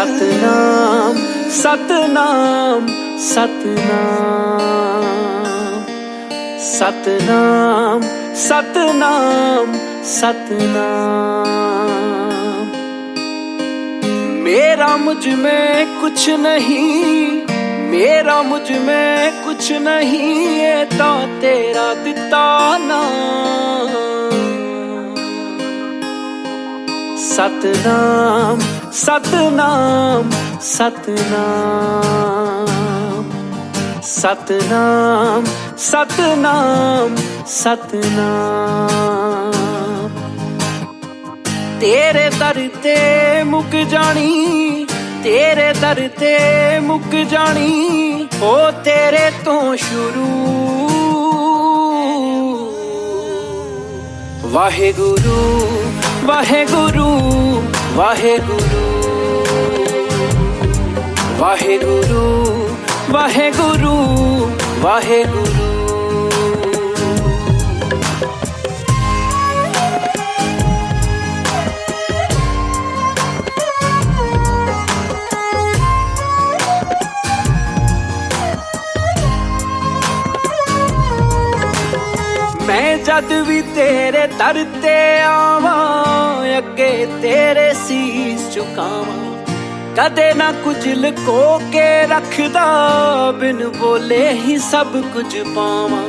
ਸਤਨਾਮ ਸਤਨਾਮ ਸਤਨਾਮ। ਸਤਨਾਮ ਸਤਨਾਮ ਸਤਨਾਮ। ਮੇਰਾ ਮੁਝ ਮੈਂ ਕੁਛ ਨਹੀਂ, ਮੇਰਾ ਮੁਝ ਮੈਂ ਕੁਛ ਨਹੀਂ ਏ ਤਾਂ ਤੇਰਾ ਦਿੱਤਾ ਨਾਮ। ਸਤਨਾਮ ਸਤਨਾਮ ਸਤਨਾਮ ਸਤਨਾਮ ਸਤਨਾਮ ਸਤਨਾਮ। ਤੇਰੇ ਦਰ ਤੇ ਮੁੱਕ ਜਾਣੀ, ਤੇਰੇ ਦਰ ਤੇ ਮੁੱਕ ਜਾਣੀ, ਹੋ ਤੇਰੇ ਤੋਂ ਸ਼ੁਰੂ। ਵਾਹਿਗੁਰੂ ਵਾਹਿਗੁਰੂ ਵਾਹਿਗੁਰੂ ਵਾਹਿਗੁਰੂ ਵਾਹਿਗੁਰੂ ਵਾਹਿਗੁਰੂ। ਮੈਂ ਜਦ ਵੀ ਤੇਰੇ ਦਰ ਤੇ ਆਵਾਂ ਚੁਕਾਵਾਂ। ਕਦੇ ਨਾ ਕੁਝ ਲੁਕੋ ਕੇ ਰੱਖਦਾ, ਬਿਨ ਬੋਲੇ ਹੀ ਸਭ ਕੁਝ ਪਾਵਾਂ।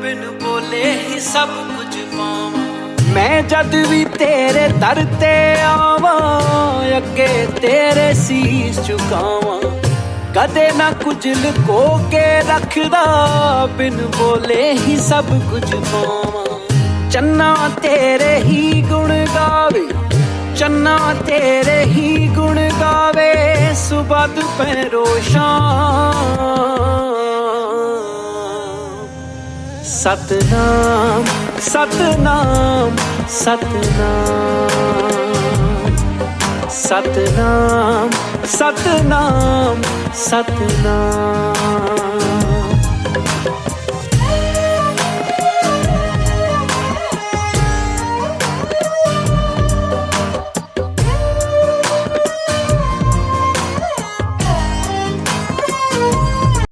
ਬਿਨ ਬੋਲੇ ਹੀ ਸਭ ਕੁਝ ਪਾਵਾਂ। ਮੈਂ ਜਦ ਵੀ ਤੇਰੇ ਦਰ ਤੇ ਆਵਾਂ, ਅੱਗੇ ਤੇਰੇ ਸੀਸ ਝੁਕਾਵਾਂ। ਕਦੇ ਨਾ ਕੁਝ ਲੁਕੋ ਕੇ ਰੱਖਦਾ, ਬਿਨ ਬੋਲੇ ਹੀ ਸਭ ਕੁਝ ਪਾਵਾਂ। ਚੰਨਾ ਤੇਰੇ ਹੀ ਗੁਣ ਗਾਵੇ। ਚੰਨਾ ਤੇਰੇ ਹੀ ਗੁਣ ਗਾਵੇ ਸੁਬਦ ਪੈਰੋ ਸ਼ਾਮ। ਸਤਨਾਮ ਸਤਨਾਮ ਸਤਨਾਮ। ਸਤਨਾਮ ਸਤਨਾਮ ਸਤਨਾਮ।